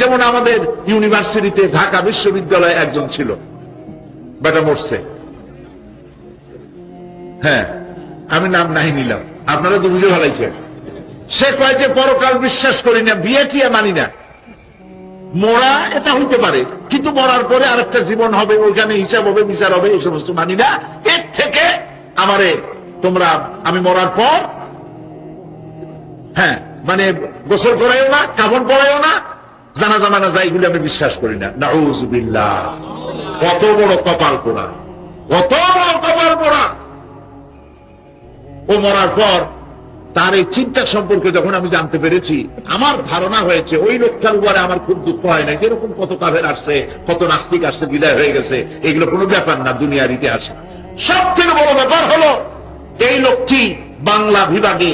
যেমন আমাদের ইউনিভার্সিটিতে ঢাকা বিশ্ববিদ্যালয়ে একজন ছিল বেটা মরছে। হ্যাঁ আমি নাম নাই নিলাম। আপনারা তো বুঝে ভালাইছেন সে কয় যে, পরকাল বিশ্বাস করি না, বিয়ে টিয়া মানি না। মরা এটা হইতে পারে, কিন্তু মরার পরে আরেকটা জীবন হবে, ওইখানে হিসাব হবে, বিচার হবে, এই সমস্ত মানি না। এর থেকে আমারে তোমরা, আমি মরার পর হ্যাঁ মানে গোসল করাইও না, কাফন পড়াইও না জানা জামানা যায় এগুলো আমি বিশ্বাস করি না। নাউজুবিল্লাহ কত বড় কপাল পোড়া। কত বড় কপাল পোড়া। ও মরার পর তার এই চিন্তা সম্পর্কে যখন আমি জানতে পেরেছি, আমার ধারণা হয়েছে ওই লোকটার উপরে আমার খুব দুঃখ হয় না যেরকম কত কাভের আসছে, কত নাস্তিক আসছে, বিদায় হয়ে গেছে, এগুলো কোনো ব্যাপার না, দুনিয়ার ইতিহাসে। সব থেকে বড় ব্যাপার হলো, এই লোকটি বাংলা বিভাগে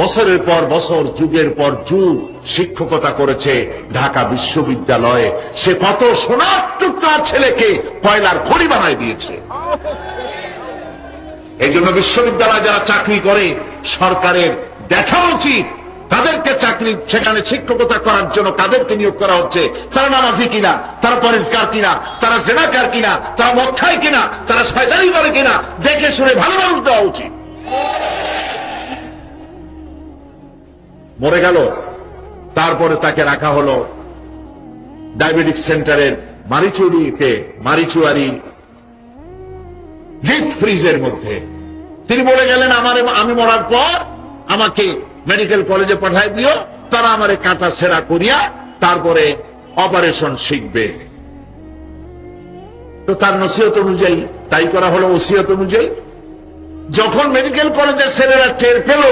বছরের পর বছর, যুগের পর যুগ শিক্ষকতা করেছে ঢাকা বিশ্ববিদ্যালয়ে। সে কত সোনার টুকরা ছেলেকে কয়লার খড়ি বানায় দিয়েছে। এই জন্য বিশ্ববিদ্যালয়ে যারা চাকরি করে, সরকারের দেখা উচিত। তাদেরকে চাকরি, সেখানে শিক্ষকতা করার জন্য কাদেরকে নিয়োগ করা হচ্ছে। তারা নামাজি কিনা, তারা পরিষ্কার কিনা, তারা জেনাকার কিনা, তারা মদ খায় কিনা, তারা শয়তানি করে কিনা, দেখে শুনে ভালো মানুষ দেওয়া উচিত। মরে গেল। তারপরে তাকে রাখা হলো ডায়াবেটিক সেন্টারের মারিচুরিতে মারিচুয়ারি ডিপ ফ্রিজের মধ্যে। তিনি বলে গেলেন, আমার, আমি মরার পর আমাকে মেডিকেল কলেজে পাঠাই দিও, তারা আমারে কাটা সেরা করিয়া তারপরে অপারেশন শিখবে। তো তার নসিহত অনুযায়ী তাই করা হলো ওসিয়ত অনুযায়ী। যখন মেডিকেল কলেজের ছেলেরা টের পেল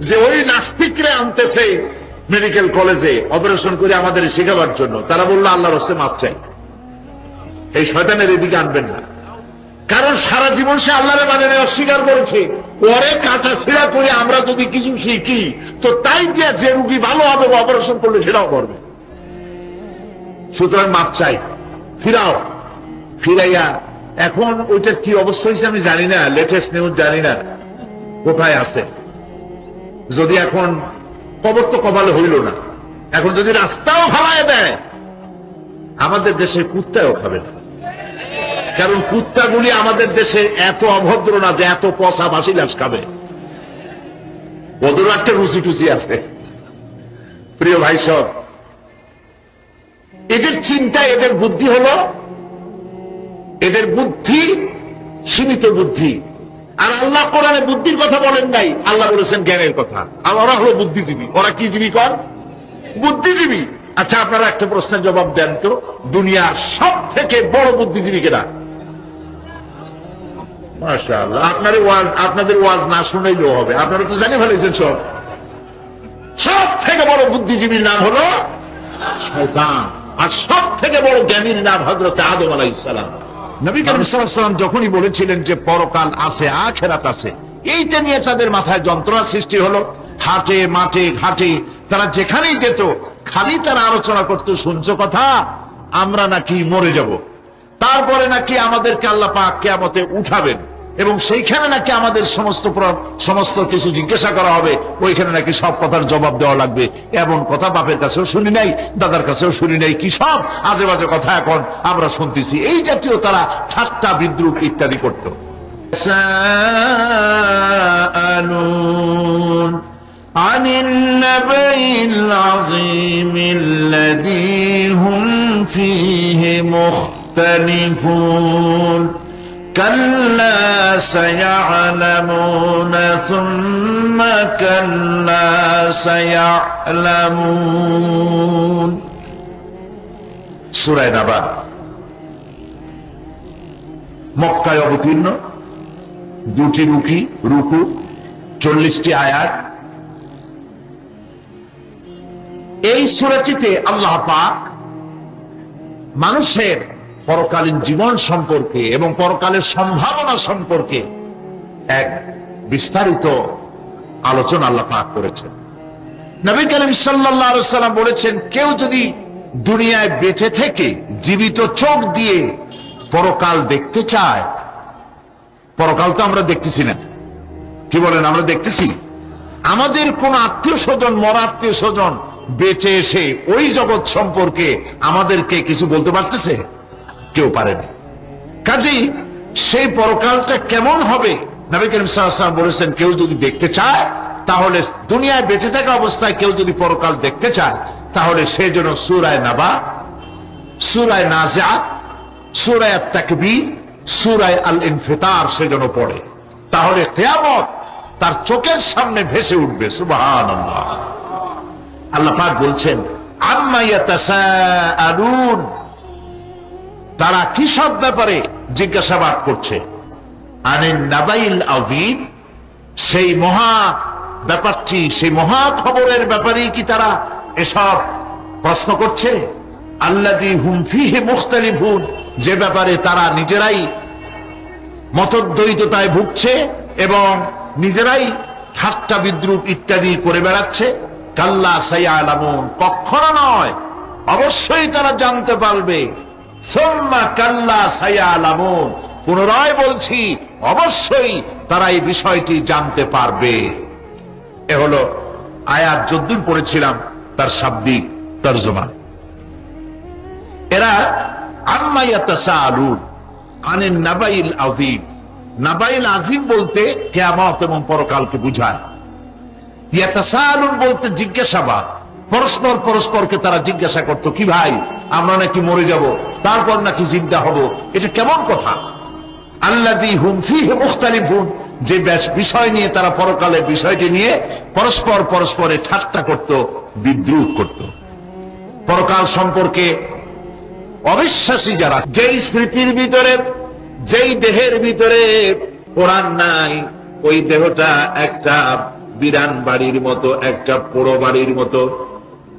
যে ওই নাস্তিকরে আনতেছে মেডিকেল কলেজে অপারেশন করে আমাদের শেখাবার জন্য। তারা বলল আল্লাহর হস্তে মাপ চাই। এই শয়তানের এদিকে আনবেন না। কারণ সারা জীবন সে আল্লাহরে মানে অস্বীকার করেছে। পরে কাটা ছিঁড়া করে আমরা যদি কিছু শিখি, তো তাই যে যে রুগী ভালো হবে অপারেশন করলে সেটাও করবে। সুতরাং মাপ চাই। ফিরাও। ফিরাইয়া, এখন ওইটার কি অবস্থা হয়েছে আমি জানি না লেটেস্ট নিউজ জানি না। কোথায় আছে? যদি এখন কবর তো কপালে হইল না, এখন যদি রাস্তাও ফালায় দেয়, আমাদের দেশে কুত্তাও খাবে না। কারণ কুত্তাগুলি আমাদের দেশে এত অভদ্র না যে এত পচা বাসি লাশ খাবে। ওদেরও একটা রুচি টুচি আছে। প্রিয় ভাই সব, এদের চিন্তা, এদের বুদ্ধি হলো, এদের বুদ্ধি সীমিত বুদ্ধি। আর আল্লাহ কোরআনে বুদ্ধির কথা বলেন নাই। আল্লাহ বলেছেন জ্ঞানের কথা। আর ওরা হলো বুদ্ধিজীবী। ওরা কি জীবী কর? বুদ্ধিজীবী। আচ্ছা আপনারা একটা প্রশ্নের জবাব দেন তো। দুনিয়ার সব থেকে বড় বুদ্ধিজীবী কেনা আপনার ওয়াজ, আপনাদের ওয়াজ না শুনাইলেও হবে। আপনারা তো জানে ফেলেছেন সব। সব থেকে বড় বুদ্ধিজীবীর নাম হলো আর সব থেকে বড় জ্ঞানীর নাম হজরত আদম আলাইসালাম নবী করিম সাল্লাল্লাহু যখনই বলেছিলেন যে পরকাল আছে, আখেরাত আছে, এইটা নিয়ে তাদের মাথায় যন্ত্রণা সৃষ্টি হলো। হাটে, মাঠে, ঘাটে, তারা যেখানেই যেত, খালি তারা আলোচনা করতে, শুনছ কথা? আমরা নাকি মরে যাব। তারপরে নাকি আমাদেরকে আল্লাহ পাক কেয়ামতে উঠাবেন। এবং সেইখানে নাকি আমাদের সমস্ত প্র- সমস্ত কিছু জিজ্ঞাসা করা হবে ওইখানে নাকি সব কথার জবাব দেওয়া লাগবে এমন কথা বাপের কাছেও শুনি নাই দাদার কাছেও শুনি নাই কি সব আজে বাজে কথা এখন আমরা শুনতেছি এই জাতীয় তারা ঠাট্টা বিদ্রুপ ইত্যাদি করতো يتساءلون عن النبأ العظيم الذي هم فيه مختلفون كلا سيعلمون ثم كلا سيعلمون সুরায় নাবা মক্কায় অবতীর্ণ দুটি রুকি রুকু চল্লিশটি আয়াত এই সুরাটিতে আল্লাহ পাক মানুষের পরকালীন জীবন সম্পর্কে এবং পরকালের সম্ভাবনা সম্পর্কে এক বিস্তারিত আলোচনা আল্লাহ পাক করেছেন। নবী করিম সাল্লাম বলেছেন, কেউ যদি দুনিয়ায় বেঁচে থেকে জীবিত চোখ দিয়ে পরকাল দেখতে চায়, পরকাল তো আমরা দেখতেছি না। কি বলেন, আমরা দেখতেছি? আমাদের কোন আত্মীয় স্বজন, মরা আত্মীয় স্বজন বেঁচে এসে ওই জগৎ সম্পর্কে আমাদেরকে কিছু বলতে পারতেছে? কেউ পারেনি। কাজেই সেই পরকালটা কেমন হবে? নবী করিম সাল্লাল্লাহু বলেছেন, কেউ যদি দেখতে চায়, তাহলে দুনিয়ায় বেঁচে থাকা অবস্থায় কেউ যদি পরকাল দেখতে চায়, তাহলে সে যেন সুরায় নাবা, সুরায় নাজিআত সুরায় তাকবীর সুরায় আল ইনফিতার সে যেন পড়ে। তাহলে কেয়ামত তার চোখের সামনে ভেসে উঠবে, সুবহানাল্লাহ। আল্লাহ পাক বলছেন, আম্মা ইয়াতাসাআলুন তারা কি সব ব্যাপারে জিজ্ঞাসাবাদ করছে? নাবাইল সেই মহা ব্যাপারটি, সেই মহা খবরের ব্যাপারেই কি তারা এসব প্রশ্ন করছে? আল্লাদি হুম ফিহে মুখতালিফুন, যে ব্যাপারে তারা নিজেরাই মতদ্বৈততায় ভুগছে এবং নিজেরাই ঠাট্টা বিদ্রুপ ইত্যাদি করে বেড়াচ্ছে। কাল্লা সাইয়া আলামুন কখনো নয়, অবশ্যই তারা জানতে পারবে। পুনরায় বলছি, অবশ্যই তারা এই বিষয়টি জানতে পারবে। এ হলো আয়াত যদ্দুর পড়েছিলাম, তার শাব্দিক তর্জমা। এরা জিজ্ঞাসাবাদ। পরস্পর পরস্পরকে তারা জিজ্ঞাসা করতো, কি ভাই, আমরা নাকি মরে যাব? তারপর নাকি জিন্দা হব। এটা কেমন কথা? ফিহে মুখতালিফুন। যে বিষয় নিয়ে তারা পরকালের বিষয়টি নিয়ে পরস্পর পরস্পরে ঠাট্টা করত, বিদ্রুপ করত। পরকাল সম্পর্কে অবিশ্বাসী যারা, যেই স্মৃতির ভিতরে, যেই দেহের ভিতরে কোরআন নাই, ওই দেহটা একটা বিরান বাড়ির মতো, একটা পোড়ো বাড়ির মতো।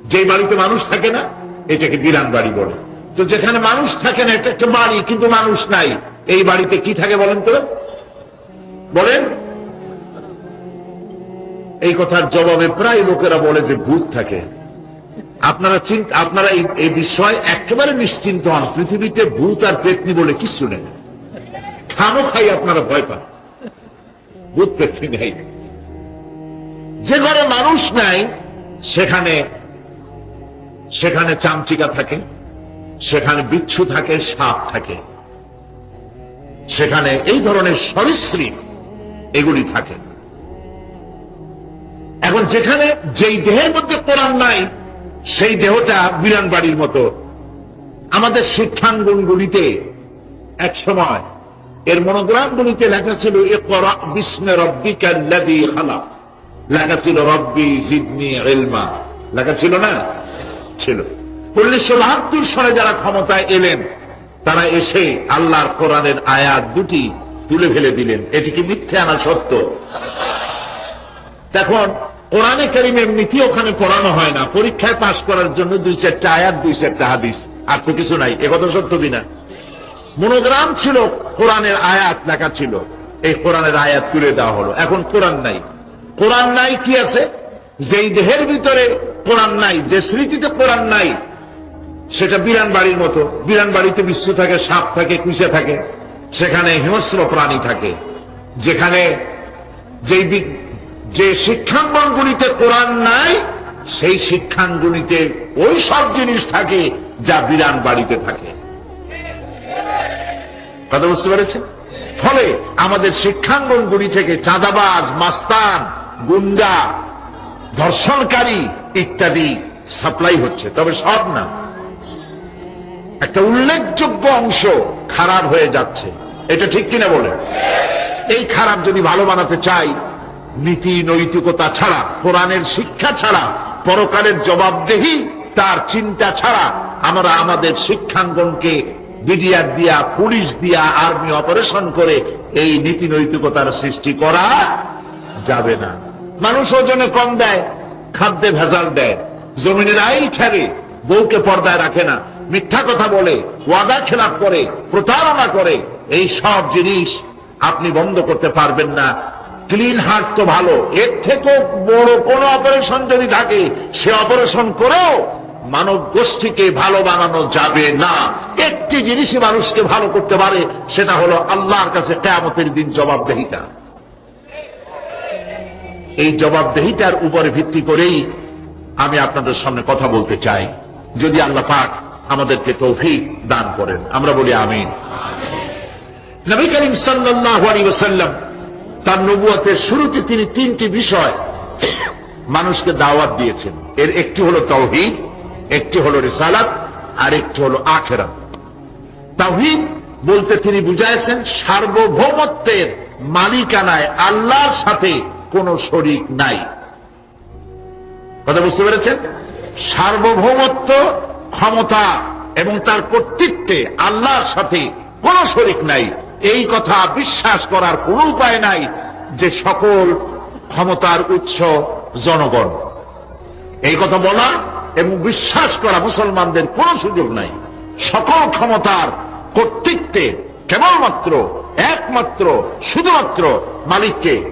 যেই বাড়িতে মানুষ থাকে না, এটাকে বিরান বাড়ি বলে। তো যেখানে মানুষ থাকে না, এটা একটা বাড়ি কিন্তু মানুষ নাই। এই বাড়িতে কি থাকে বলেন তো? বলেন। এই কথার জবাবে প্রায় লোকেরা বলে যে ভূত থাকে। আপনারা চিন্তা, আপনারা এই বিষয় একেবারে নিশ্চিন্ত হন, পৃথিবীতে ভূত আর পেতনি বলে কিছু নেই। খানো খাই আপনারা ভয় পান। ভূত পেতনি নেই। যে ঘরে মানুষ নাই, সেখানে সেখানে চামচিকা থাকে। সেখানে বিচ্ছু থাকে, সাপ থাকে। সেখানে এই ধরনের সরীসৃপ এগুলি থাকে। এখন যেখানে যেই দেহের মধ্যে কোরআন নাই, সেই দেহটা বিরান বাড়ির মতো। আমাদের শিক্ষাঙ্গনগুলিতে এক সময় এর মনোগ্রামগুলিতে লেখা ছিল লেখা ছিল, রব্বি জিদনি ইলমা। লেখা ছিল না? ছিল। উনিশশো বাহাত্তর সালে যারা ক্ষমতায় এলেন, তারা এসে আল্লাহর কোরআনের আয়াত দুটি তুলে ফেলে দিলেন। এটি কি মিথ্যে আনা সত্য? দেখুন, কোরআনে কারিম এমনিতেই ওখানে পড়ানো হয় না। পরীক্ষায় পাশ করার জন্য দুই চারটা আয়াত, দুই চারটা হাদিস। আর তো কিছু নাই। একথা সত্য কিনা? মনোগ্রাম ছিল, কোরআনের আয়াত লেখা ছিল। এই কোরআনের আয়াত তুলে দেওয়া হলো। এখন কোরআন নাই। কোরআন নাই কি আছে? যেই দেহের ভিতরে কোরআন নাই, যে স্মৃতিতে কোরআন নাই সেটা বিরান বাড়ির মতো। বিরান বাড়িতে বিশ্ব থাকে, সাপ থাকে, কুইসা থাকে। সেখানে হিংস্র প্রাণী থাকে। যেখানে বি- যে শিক্ষাঙ্গনগুলিতে কোরআন নাই, সেই শিক্ষাঙ্গনিতে ওই সব জিনিস থাকে যা বিরান বাড়িতে থাকে। কথা বুঝতে পেরেছেন? ফলে আমাদের শিক্ষাঙ্গনগুলি থেকে চাঁদাবাজ, মাস্তান, গুন্ডা, ধর্ষণকারী ইত্যাদি সাপ্লাই হচ্ছে। তবে সব না। একটা উল্লেখযোগ্য অংশ খারাপ হয়ে যাচ্ছে। এটা ঠিক কিনা বলে? এই খারাপ যদি ভালো বানাতে চাই, নীতি, নৈতিকতা ছাড়া, কোরআনের শিক্ষা ছাড়া, পরকালের জবাবদেহি, তার চিন্তা ছাড়া, আমরা আমাদের শিক্ষাঙ্গনকে বিডিআর দিয়া, পুলিশ দিয়া, আর্মি অপারেশন করে এই নীতি, নৈতিকতার সৃষ্টি করা যাবে না। মানুষ ওজনে কম দেয়, খাদ্যে ভেজাল দেয় জমিনের আই ঠেলে বউকে পর্দায় রাখে না। মিথ্যা কথা বলে, ওয়াদা খেলাপ করে, প্রতারণা করে, এই সব জিনিস আপনি বন্ধ করতে পারবেন না। ক্লিন হার্ট তো ভালো। এর থেকেও বড় কোন অপারেশন যদি থাকে, সে অপারেশন করেও মানব গোষ্ঠীকে ভালো বানানো যাবে না। একটি জিনিসই মানুষকে ভালো করতে পারে, সেটা হলো আল্লাহর কাছে কেয়ামতের দিন জবাবদেহিতা। এই জবাবদেহিতার উপরে ভিত্তি করেই আমি আপনাদের সামনে কথা বলতে চাই। যদি আল্লাহ পাক আমাদেরকে তৌফিক দান করেন। আমরা বলি আমিন। নবী করিম ওয়াসাল্লাম তার নবুয়তের শুরুতে তিনি তিনটি বিষয় মানুষকে দাওয়াত দিয়েছেন। এর একটি হলো তৌহিদ একটি হলো রিসালাত, আর একটি হলো আখেরাত। তাওহীদ বলতে তিনি বুঝাইছেন সার্বভৌমত্বের মালিকানায় আল্লাহর সাথে কোনো শরিক নাই। কথা বুঝতে পেরেছেন? সার্বভৌমত্ব ক্ষমতা এবং তার কর্তৃত্বে আল্লাহর সাথে কোনো শরিক নাই। এই কথা বিশ্বাস করার কোন উপায় নাই যে সকল ক্ষমতার উৎস জনগণ। এই কথা বলা এবং বিশ্বাস করা মুসলমানদের কোন সুযোগ নাই। সকল ক্ষমতার কর্তৃত্বে কেবলমাত্র, একমাত্র, শুধুমাত্র মালিককে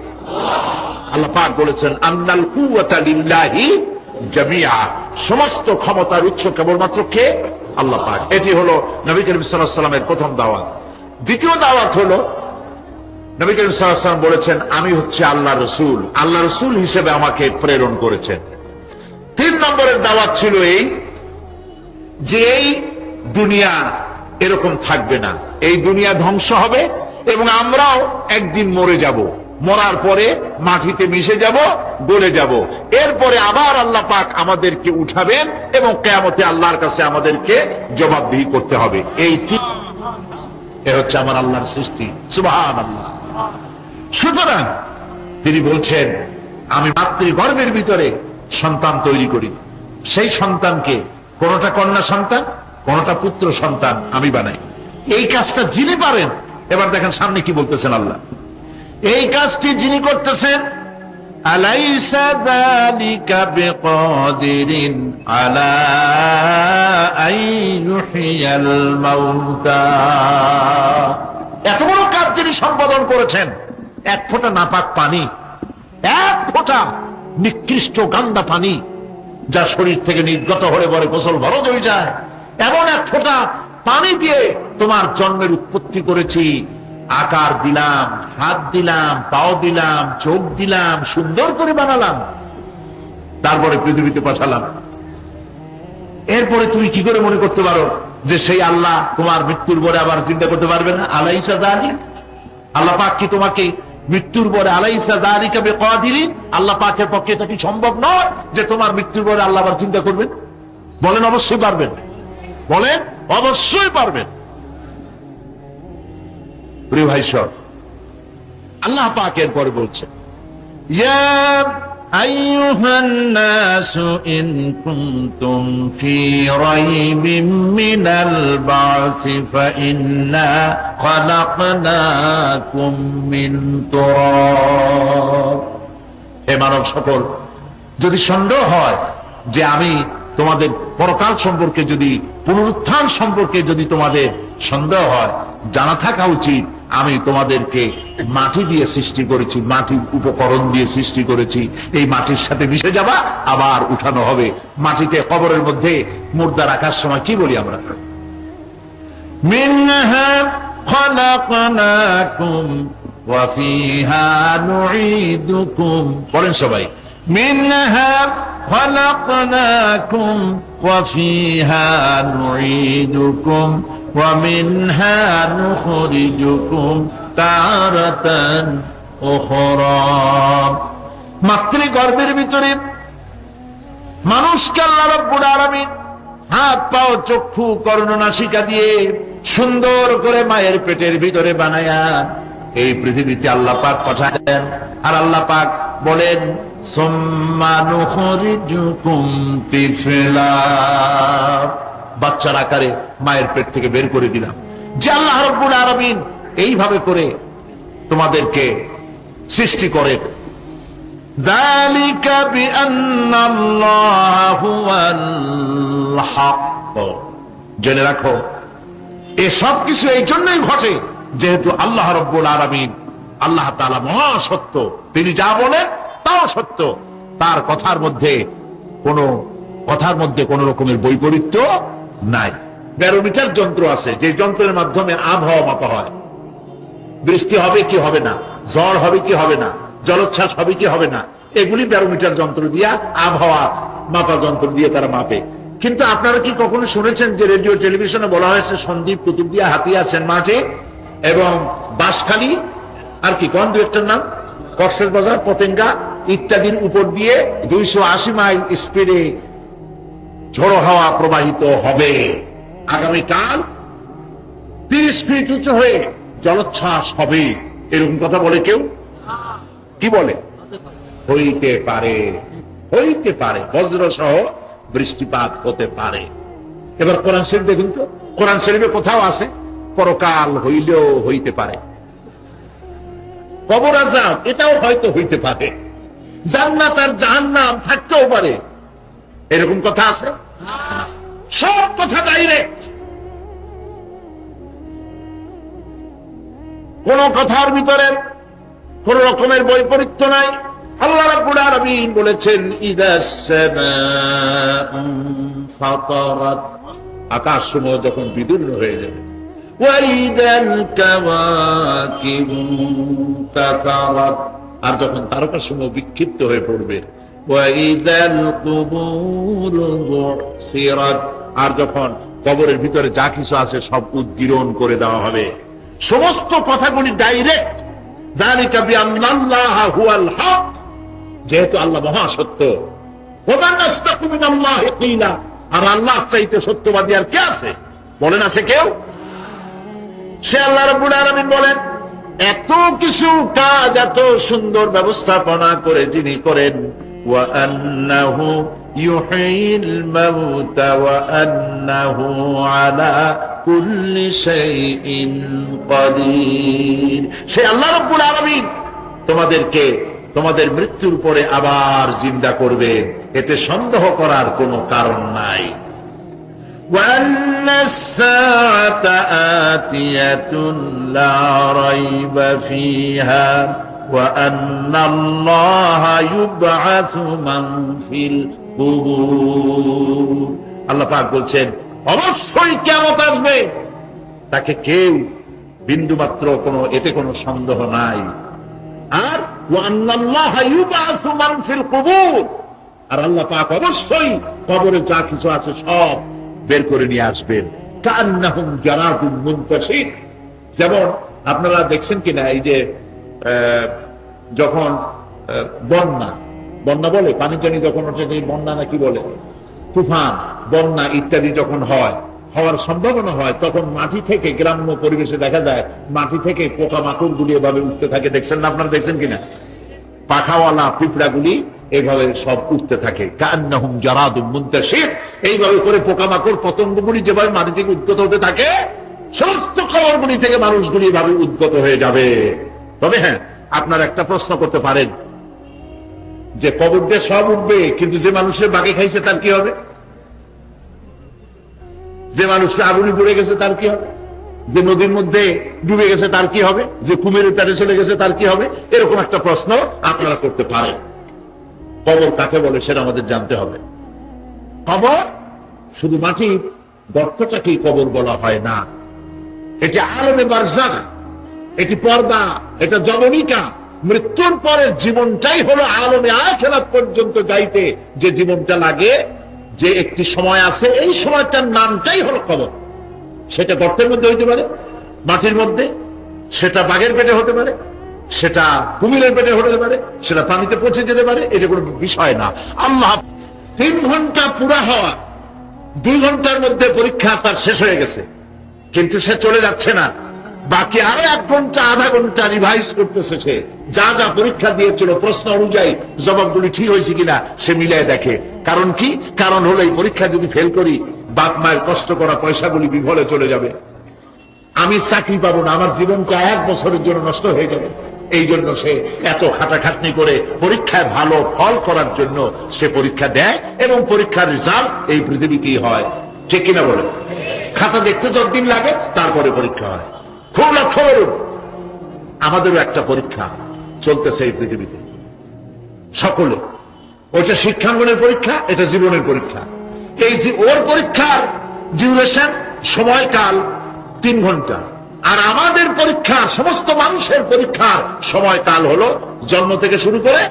আল্লাহ পাক বলেছেন, আন্নাল কুওয়াতা লিল্লাহি জামিআ সমস্ত ক্ষমতার উৎস কেবলমাত্র কে? আল্লাহ পাক। এটি হলো নবী করিম সাল্লামের প্রথম দাওয়াত। দ্বিতীয় দাওয়াত হলো, নবী করিম সাল্লাম বলেছেন, আমি হচ্ছে আল্লাহ রসুল। আল্লাহ রসুল হিসেবে আমাকে প্রেরণ করেছেন। তিন নম্বরের দাওয়াত ছিল এই যে এই দুনিয়া এরকম থাকবে না। এই দুনিয়া ধ্বংস হবে এবং আমরাও একদিন মরে যাব। মরার পরে মাটিতে মিশে যাব, গলে যাব। এরপরে আবার আল্লাহ পাক আমাদেরকে উঠাবেন এবং কেয়ামতে আল্লাহর কাছে আমাদেরকে জবাবদিহি করতে হবে। এই হচ্ছে আমার আল্লাহর সৃষ্টি। সুবহান আল্লাহ সুতরাং তিনি বলছেন, আমি মাতৃগর্ভের ভিতরে সন্তান তৈরি করি। সেই সন্তানকে কোনটা কন্যা সন্তান, কোনটা পুত্র সন্তান আমি বানাই। এই কাজটা যিনি পারেন, এবার দেখেন সামনে কি বলতেছেন আল্লাহ। এই কাজটি যিনি করতেছেন, আলাইসা যালিকা বিকাদিরিন আলা আইয়ুহিয়াল মাউতা। এত বড় কাজ যিনি সম্পাদন করেছেন, এক ফোঁটা নাপাক পানি, এক ফোঁটা নিকৃষ্ট গান্দা পানি, যা শরীর থেকে নির্গত হয়ে পরে গোসল ভরো জমে যায়। এমন এক ফোঁটা পানি দিয়ে তোমার জন্মের উৎপত্তি করেছি। আকার দিলাম, হাত দিলাম, পাও দিলাম, চোখ দিলাম, সুন্দর করে বানালাম। তারপরে পৃথিবীতে পাঠালাম। এরপরে তুমি কি করে মনে করতে পারো যে সেই আল্লাহ তোমার মৃত্যুর পরে আবার চিন্তা করতে পারবে না? আলাইসা দালি আল্লাহ পাক কি তোমাকে মৃত্যুর পরে আলাইসা দালি কবে দিলি আল্লাহ পাকের পক্ষে এটা কি সম্ভব নয় যে তোমার মৃত্যুর পরে আল্লাহ আবার চিন্তা করবেন? বলেন, অবশ্যই পারবেন। বলেন, অবশ্যই পারবেন। প্রিয় ভাই সব আল্লাহ পাকের পরে বলছে يا أيها الناس إن كنتم في ريب من البعث فإنا خلقناكم من تراب হে মানব সকল যদি সন্দেহ হয় যে আমি তোমাদের পরকাল সম্পর্কে যদি পুনরুত্থান সম্পর্কে যদি তোমাদের সন্দেহ হয় জানা থাকা উচিত আমি তোমাদেরকে মাটি দিয়ে সৃষ্টি করেছি, মাটির উপকরণ দিয়ে সৃষ্টি করেছি। এই মাটির সাথে মিশে যাবা, আবার উঠানো হবে। মাটিতে কবরের মধ্যে মুর্দা রাখার সময় কি বলি আমরা? বলেন সবাই, মিনহা ومنها نخرجكم تارة أخرى মাতৃগর্ভের ভিতরে মানুষকে আল্লাহ রব্বুল আলামিন হাত পাও চক্ষু কর্ণ নাসিকা দিয়ে সুন্দর করে মায়ের পেটের ভিতরে বানায়া এই পৃথিবীতে আল্লাহ পাক পাঠালেন আর আল্লাহ পাক বলেন ثم نخرجكم طفلا বাচ্চার আকারে মায়ের পেট থেকে বের করে দিলাম যে আল্লাহ রব্বুল আলামিন এইভাবে করে তোমাদেরকে সৃষ্টি করেন ذلك بأن الله هو الحق জেনে রাখো এ সব কিছু এই জন্যই ঘটে যেহেতু আল্লাহ রব্বুল আলমিন আল্লাহ তালা মহাসত্য তিনি যা বলেন তাও সত্য তার কথার মধ্যে কোন কথার মধ্যে কোন রকমের বৈপরীত্য নাই। ব্যারোমিটার যন্ত্র আছে, যে যন্ত্রের মাধ্যমে আবহাওয়া মাপা হয়। বৃষ্টি হবে কি হবে না? ঝড় হবে কি হবে না? জলোচ্ছ্বাস হবে কি হবে না? এগুলি ব্যারোমিটার যন্ত্র দিয়া আবহাওয়া মাপা যন্ত্র দিয়ে তারা মাপে। কিন্তু আপনারা কি কখনো শুনেছেন যে রেডিও, টেলিভিশনে বলা হয়েছে, সন্দীপ কুতুবদিয়া হাতিয়া সেন্ট মাঠে এবং বাঁশখালী? আর কি, কোন দু একটার নাম? কক্সেস বাজার, পতেঙ্গা ইত্যাদির উপর দিয়ে দুইশো আশি মাইল স্পিডে ঝোড়ো হাওয়া প্রবাহিত হবে। আগামীকাল তিরিশ ফিট উঁচু হয়ে জলোচ্ছ্বাস হবে। এরকম কথা বলে কেউ? কি বলে? হইতে পারে হইতে পারে। বজ্র সহ বৃষ্টিপাত হতে পারে। এবার কোরআন শরীফ দেখুন তো। কোরআন শরীফে কোথাও আছে? পরকাল হইলেও হইতে পারে। কবর আজাব এটাও হয়তো হইতে পারে। জান্নাত আর জাহান্নাম থাকতেও পারে। এরকম কথা আছে? সব কথা ডাইরেক্ট কোন কথার ভিতরে কোন রকমের বৈপরীত্য নাই। আল্লাহ রাব্বুল বলেছেন আকাশ সমূহ যখন বিদীর্ণ হয়ে যাবে। আর যখন তারকা সমূহ বিক্ষিপ্ত হয়ে পড়বে আর যখন কবরের ভিতরে যা কিছু আছে সব উদ্গিরণ করে দেওয়া হবে। সমস্ত কথাগুলি ডাইরেক্ট যেহেতু আল্লাহ আর আল্লাহ চাইতে সত্যবাদী আর কে আছে? বলেন আছে কেউ? সে আল্লাহ রব্বুল আলমিন বলেন, এত কিছু কাজ, এত সুন্দর ব্যবস্থাপনা করে যিনি করেন وأنه يحيي الموت وأنه على كل شيء قدير সে আল্লাহ রাব্বুল আলামিন তোমাদেরকে তোমাদের মৃত্যুর পরে আবার জিন্দা করবেন এতে সন্দেহ করার কোনো কারণ নাই وأن الساعة آتية لا ريب فيها وأن الله يبعث من في القبور আল্লাহ পাক বলছেন অবশ্যই কেমত আসবে তাকে কেউ বিন্দু মাত্র কোনো এতে কোনো সন্দেহ নাই আর ওয়ান্নাল্লাহা ইউবাসু মান ফিল কুবুর আর আল্লাহ পাক অবশ্যই কবরে যা কিছু আছে সব বের করে নিয়ে আসবেন কান্নাহুম জারাদুন মুনতাশির যেমন আপনারা দেখছেন কিনা এই যে আহ, যখন বন্যা বন্যা বলে পানি টানি যখন এই বন্যা না কি বলে? তুফান, বন্যা ইত্যাদি যখন হয়, হওয়ার সম্ভাবনা হয়, তখন মাটি থেকে গ্রাম্য পরিবেশে দেখা যায়, মাটি থেকে পোকামাকড় গুলি এভাবে উঠতে থাকে। দেখছেন না আপনারা দেখছেন কিনা? পাখাওয়ালা পিঁপড়াগুলি এইভাবে সব উঠতে থাকে। কান্নাহুম জারাদুম মুনতাশির। এইভাবে করে পোকামাকড় পতঙ্গগুলি যেভাবে মাটি থেকে উদ্গত হতে থাকে, সমস্ত খবরগুলি থেকে মানুষগুলি এভাবে উদ্গত হয়ে যাবে। তবে হ্যাঁ আপনারা একটা প্রশ্ন করতে পারেন। যে কবর দিয়ে সব উঠবে, কিন্তু যে মানুষের বাগে খাইছে তার কি হবে? যে মানুষটা আগুনে পড়ে গেছে তার কি হবে? যে নদীর মধ্যে ডুবে গেছে তার কি হবে? যে কুমিরের পেটে চলে গেছে তার কি হবে? এরকম একটা প্রশ্ন আপনারা করতে পারেন। কবর কাকে বলে সেটা আমাদের জানতে হবে। কবর শুধু মাটির গর্তটাকেই কবর বলা হয় না। এটি আলমে বারজাখ এটি পর্দা, এটা জবনিকা মৃত্যুর পরের জীবনটাই হলো আলমে আখেরাত পর্যন্ত যাইতে যে জীবনটা লাগে, যে একটি সময় আছে, এই সময়টার নামটাই হলো কবর। সেটা গর্তের মধ্যে হইতে পারে, মাটির মধ্যে, সেটা বাঘের পেটে হতে পারে, সেটা কুমিরের পেটে হতে পারে, সেটা পানিতে পচে যেতে পারে, এটা কোনো বিষয় না। আল্লাহ তিন ঘণ্টা পুরা হওয়া, দুই ঘণ্টার মধ্যে পরীক্ষা তার শেষ হয়ে গেছে। কিন্তু সে চলে যাচ্ছে না। বাকি আরও এক ঘণ্টা, আধা ঘণ্টা রিভাইজ করতেছে সে। যা যা পরীক্ষা দিয়েছিল, প্রশ্ন অনুযায়ী জবাবগুলি ঠিক হয়েছে কিনা, সে মিলিয়ে দেখে। কারণ কি? কারণ হলো এই পরীক্ষা যদি ফেল করি, বাপ মায়ের কষ্ট করা পয়সাগুলি বিফলে চলে যাবে। আমি চাকরি পাবো না, আমার জীবনটা এক বছরের জন্য নষ্ট হয়ে যাবে। এই জন্য সে এত খাটাখাটনি করে পরীক্ষায় ভালো ফল করার জন্য সে পরীক্ষা দেয় এবং পরীক্ষার রেজাল্ট এই পৃথিবীতেই হয়। ঠিক কিনা বলে খাতা দেখতে যতদিন লাগে, তারপরে পরীক্ষা হয়। খুব লক্ষ্য করুন, আমাদেরও একটা পরীক্ষা চলতেছে এই পৃথিবীতে। সকলে, ওইটা শিক্ষাঙ্গনের পরীক্ষা, এটা জীবনের পরীক্ষা। এই যে ওর পরীক্ষার ডিউরেশন সময়কাল তিন ঘণ্টা। আর আমাদের পরীক্ষা, সমস্ত মানুষের পরীক্ষার সময়কাল হলো জন্ম থেকে শুরু করে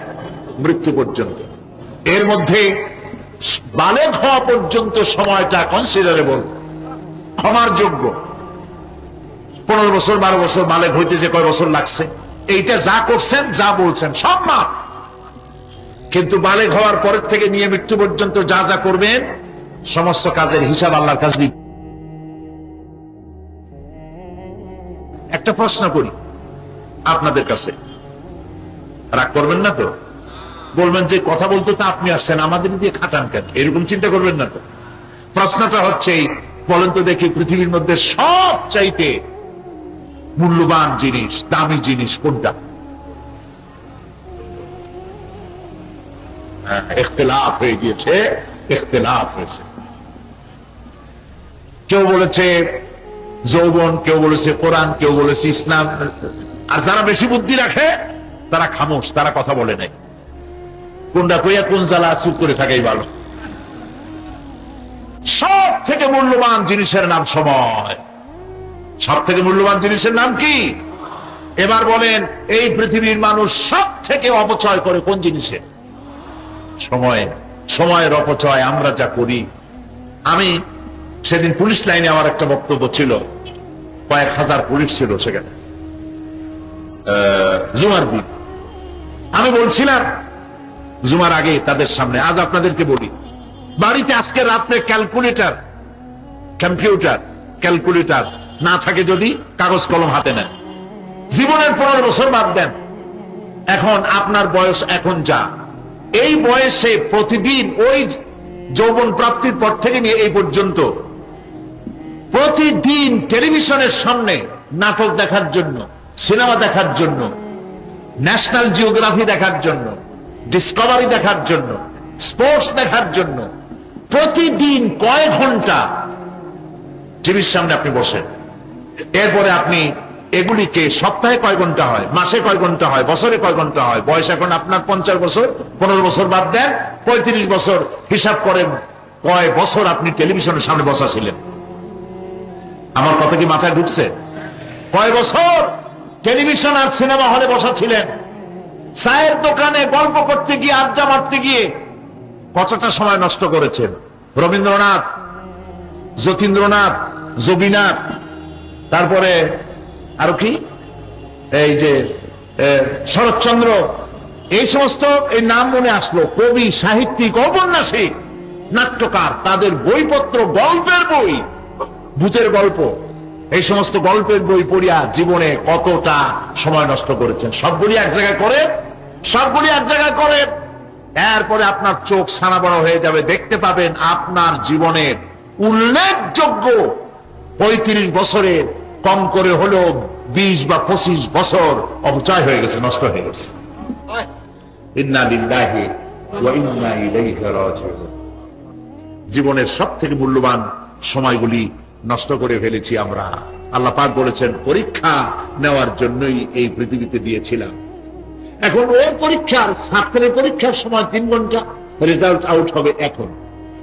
মৃত্যু পর্যন্ত। এর মধ্যে বালেক হওয়া পর্যন্ত সময়টা কনসিডারেবল ক্ষমার যোগ্য। পনেরো বছর, বারো বছর বালেক হইতে যে কয় বছর লাগছে। এইটা যা করছেন, যা বলছেন, সব মাপ কিন্তু বালেক হওয়ার পরের থেকে নিয়ে মৃত্যু পর্যন্ত যা যা করবেন, সমস্ত কাজের হিসাব আল্লাহর কাছে দিন। একটা প্রশ্ন করি আপনাদের কাছে। রাগ করবেন না তো? বলবেন যে কথা বলতে তো আপনি আসছেন, আমাদের দিয়ে খাটান কেন? এরকম চিন্তা করবেন না তো? প্রশ্নটা হচ্ছে বলেন তো দেখি পৃথিবীর মধ্যে সব চাইতে মূল্যবান জিনিস দামি জিনিস কোনটা? হ্যাঁ, হয়ে গিয়েছে হয়েছে। কেউ বলেছে যৌবন কেউ বলেছে কোরআন কেউ বলেছে ইসলাম। আর যারা বেশি বুদ্ধি রাখে তারা খামোশ তারা কথা বলে নাই। কোনটা কইয়া কোন জ্বালা চুপ করে থাকাই ভালো? সব থেকে মূল্যবান জিনিসের নাম সময়। সব থেকে মূল্যবান জিনিসের নাম কি? এবার বলেন, এই পৃথিবীর মানুষ সব থেকে অপচয় করে কোন জিনিসে? সময়, সময়ের অপচয়, আমরা যা করি। আমি সেদিন পুলিশ লাইনে আমার একটা বক্তব্য ছিল, কয়েক হাজার পুলিশ ছিল সেখানে। জুমার দিন। আমি বলছিলাম, জুমার আগে তাদের সামনে, আজ আপনাদেরকে বলি, বাড়িতে আজকে রাত্রে ক্যালকুলেটর, কম্পিউটার, ক্যালকুলেটর না থাকে যদি কাগজ কলম হাতে নেন। জীবনের পনেরো বছর বাদ দেন। এখন আপনার বয়স এখন যা। এই বয়সে প্রতিদিন ওই যৌবন প্রাপ্তির পর থেকে নিয়ে এই পর্যন্ত প্রতিদিন টেলিভিশনের সামনে নাটক দেখার জন্য, সিনেমা দেখার জন্য, ন্যাশনাল জিওগ্রাফি দেখার জন্য, ডিসকভারি দেখার জন্য, স্পোর্টস দেখার জন্য প্রতিদিন কয় ঘণ্টা টিভির সামনে আপনি বসেন। এরপরে আপনি এগুলিকে সপ্তাহে কয় ঘণ্টা হয়? মাসে কয় ঘণ্টা হয়? বছরে কয় ঘণ্টা হয়? বয়স এখন আপনার পঞ্চাশ বছর, পনেরো বছর বাদ দেন, পঁয়ত্রিশ বছর হিসাব করেন কয় বছর আপনি টেলিভিশনের সামনে বসা ছিলেন আমার কথা কি মাথায় ঢুকছে? কয় বছর টেলিভিশন আর সিনেমা হলে বসা ছিলেন চায়ের দোকানে গল্প করতে গিয়ে, আড্ডা মারতে গিয়ে কতটা সময় নষ্ট করেছেন? রবীন্দ্রনাথ, যতীন্দ্রনাথ জবিনাথ তারপরে আরও কি? এই যে শরৎচন্দ্র, এই সমস্ত, এই নাম মনে আসলো। কবি, সাহিত্যিক, ঔপন্যাসিক, নাট্যকার, তাদের বইপত্র, গল্পের বই, ভূতের গল্প। এই সমস্ত গল্পের বই পড়িয়া জীবনে কতটা সময় নষ্ট করেছেন। সবগুলি এক জায়গায় করে, সবগুলি এক জায়গায় করে। এরপরে আপনার চোখ সানা বড় হয়ে যাবে। দেখতে পাবেন আপনার জীবনের উল্লেখযোগ্য পঁয়ত্রিশ বছরের কম করে হলেও বিশ বা পঁচিশ বছর অপচয় হয়ে গেছে, নষ্ট হয়ে গেছে। জীবনের সব থেকে মূল্যবান সময়গুলি নষ্ট করে ফেলেছি আমরা। আল্লাহ পাক বলেছেন, পরীক্ষা নেওয়ার জন্যই এই পৃথিবীতে দিয়েছিলাম। এখন ওর পরীক্ষার ছাত্রের পরীক্ষার সময় তিন ঘণ্টা রেজাল্ট আউট হবে এখন।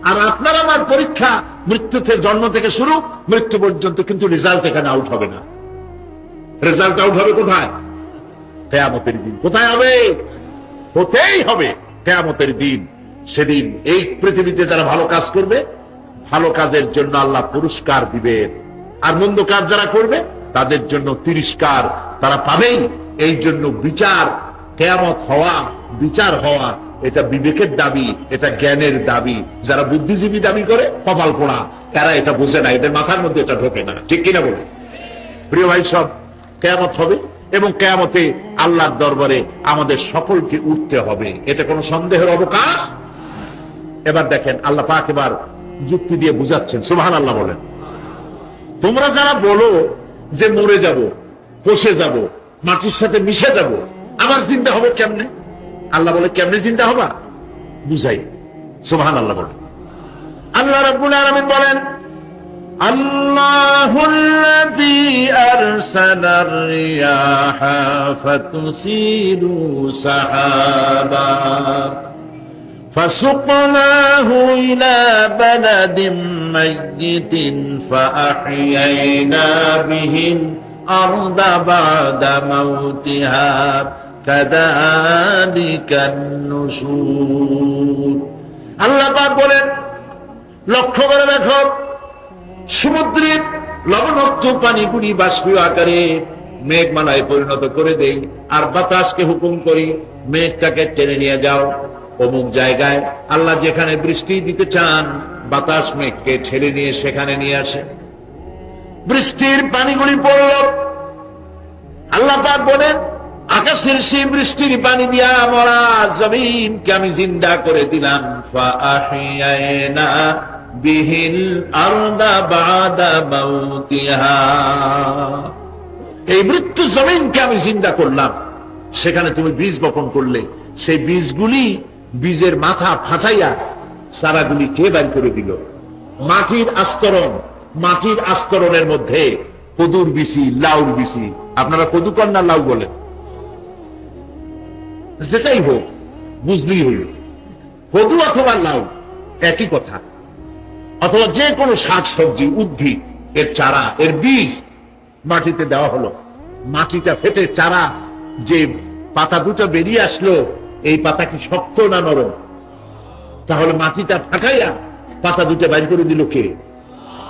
আর আপনার আমার পরীক্ষা মৃত্যুতে জন্ম থেকে শুরু, মৃত্যু পর্যন্ত কিন্তু রেজাল্ট এখানে আউট হবে না। রেজাল্ট আউট হবে কোথায়? কেয়ামতের দিন। কোথায় হবে? হতেই হবে কেয়ামতের দিন। সেদিন এই পৃথিবীতে যারা ভালো কাজ করবে, ভালো কাজের জন্য আল্লাহ পুরস্কার দিবেন। আর মন্দ কাজ যারা করবে, তাদের জন্য তিরস্কার তারা পাবেই। এই জন্য বিচার, কেয়ামত হওয়া, বিচার হওয়া এটা বিবেকের দাবি, এটা জ্ঞানের দাবি। যারা বুদ্ধিজীবী দাবি করে, কপাল পোড়া। তারা এটা বোঝে না, এদের মাথার মধ্যে এটা ঢোকে না। ঠিক কিনা বলে প্রিয় ভাই সব, কেয়ামত হবে এবং কেয়ামতে আল্লাহর দরবারে আমাদের সকলকে উঠতে হবে। এটা কোনো সন্দেহের অবকাশ? এবার দেখেন, আল্লাহ পাক এবার যুক্তি দিয়ে বুঝাচ্ছেন। সুবহান আল্লাহ বলেন। তোমরা যারা বলো যে মরে যাব পচে যাব, মাটির সাথে মিশে যাব আবার চিন্তা হবে কেমনে? আল্লাহ বলে কেমনে চিন্তা হবা বুঝাই সুবহান আল্লাহ বলেন আল্লাহ রাব্বুল আলামিন বলেন الله الذي أرسل الرياح فتثير سحابا فسقناه إلى بلد ميت فأحيينا به الأرض بعد موتها كذلك النشور আল্লাহ বলেন, লক্ষ্য করে দেখো সমুদ্রের লবণাক্ত পানিগুলি বাষ্পীয় আকারে মেঘমালায় পরিণত করে দেই, আর বাতাসকে হুকুম করি, মেঘটাকে টেনে নিয়ে যাও। অমুক জায়গায় আল্লাহ যেখানে বৃষ্টি দিতে চান, বাতাস মেঘকে ঠেলে নিয়ে সেখানে নিয়ে আসে। বৃষ্টির পানিগুলি পড়ল। আল্লাহ পাক বলেন আকাশের সেই বৃষ্টির পানি দিয়া মরা জমিনকে আমি জিন্দা করে দিলাম। বিহিল বাদা এই মৃত্যু জমিনকে আমি জিন্দা করলাম। সেখানে তুমি বীজ বপন করলে। সেই বীজগুলি বীজের মাথা ফাটাইয়া সারাগুলি কে বের করে দিল? মাটির আস্তরণ, মাটির আস্তরণের মধ্যে কদুর বিসি লাউর বিসি আপনারা কদু কন্যা লাউ বলেন। যেটাই হোক বুঝলেই হইল কদু অথবা লাউ, একই কথা। অথবা যে কোনো শাক সবজি, উদ্ভিদ, এর চারা, এর বীজ মাটিতে দেওয়া হলো। মাটিটা ফেটে চারা, যে পাতা দুটো বেরিয়ে আসলো, এই পাতা কি শক্ত না নরম? তাহলে মাটিটা ফাটাইয়া পাতা দুটো বাইর করে দিল কে?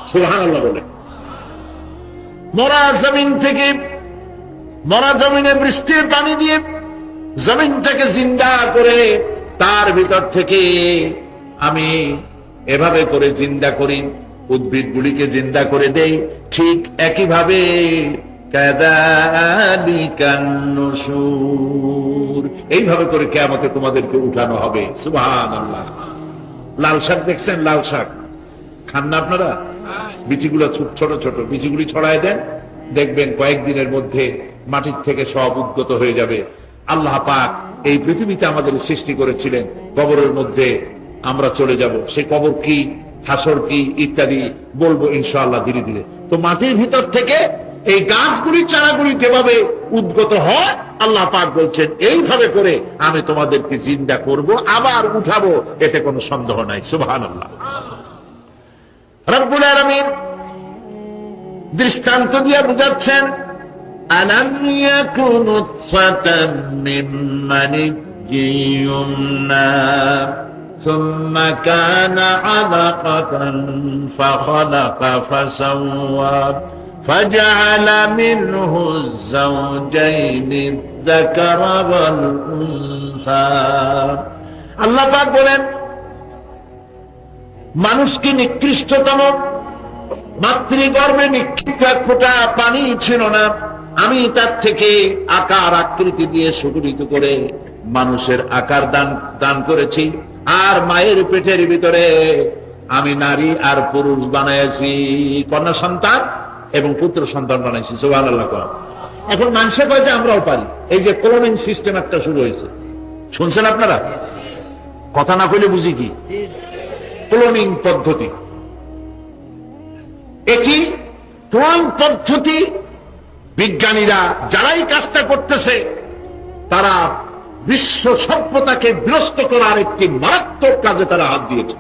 সুহান বলে। মরা জমিন থেকে, মরা জমিনে বৃষ্টির পানি দিয়ে জমিনটাকে জিন্দা করে তার ভিতর থেকে আমি এভাবে করে জিন্দা করি উদ্ভিদ গুলিকে জিন্দা করে দেই। ঠিক কাদালিকান নুশুর। এইভাবে করে কেমতে তোমাদেরকে উঠানো হবে। সুবহান লাল শাক দেখছেন? লাল শাক। খান না আপনারা? বিচিগুলো ছোট ছোট ছোট। বিচিগুলি ছড়ায় দেন। দেখবেন কয়েকদিনের মধ্যে মাটির থেকে সব উদ্গত হয়ে যাবে। আল্লাহ পাক এই পৃথিবীতে আমাদের সৃষ্টি করেছিলেন। কবরের মধ্যে আমরা চলে যাব। সেই কবর কি, হাসর কি, ইত্যাদি বলব ইনশাআল্লাহ ধীরে ধীরে। তো মাটির ভিতর থেকে এই গাছগুলি, চারাগুলি যেভাবে উদ্গত হয়, আল্লাহ পাক বলছেন, এইভাবে করে আমি তোমাদেরকে জিন্দা করব, আবার উঠাবো, এতে কোনো সন্দেহ নাই। সুবহান আল্লাহ রব্বুল আলামিন দৃষ্টান্ত দিয়ে বুঝাচ্ছেন ألم يكن نطفة من مني يمنى ثم كان علقة فخلق فسوى فجعل منه الزوجين الذكر والأنثى আল্লাহ পাক বলেন মানুষকে নিকৃষ্টতম মাতৃগর্ভে নিক্ষিপ্ত এক ফোঁটা পানি ছিল না আমি তার থেকে আকার আকৃতি দিয়ে সুগঠিত করে মানুষের আকার দান দান করেছি। আর মায়ের পেটের ভিতরে আমি নারী আর পুরুষ বানাইছি, কন্যা সন্তান এবং পুত্র সন্তান বানাইছি সোহান আল্লাহ এখন মানুষে কয় যে আমরাও পারি। এই যে ক্লোনিং সিস্টেম একটা শুরু হয়েছে। শুনছেন আপনারা? কথা না কইলে বুঝি কি? ক্লোনিং পদ্ধতি। এটি ক্লোনিং পদ্ধতি বিজ্ঞানীরা যারাই কাজটা করতেছে, তারা বিশ্ব সভ্যতাকে বিরস্ত করার একটি মারাত্মক কাজে তারা হাত দিয়েছে।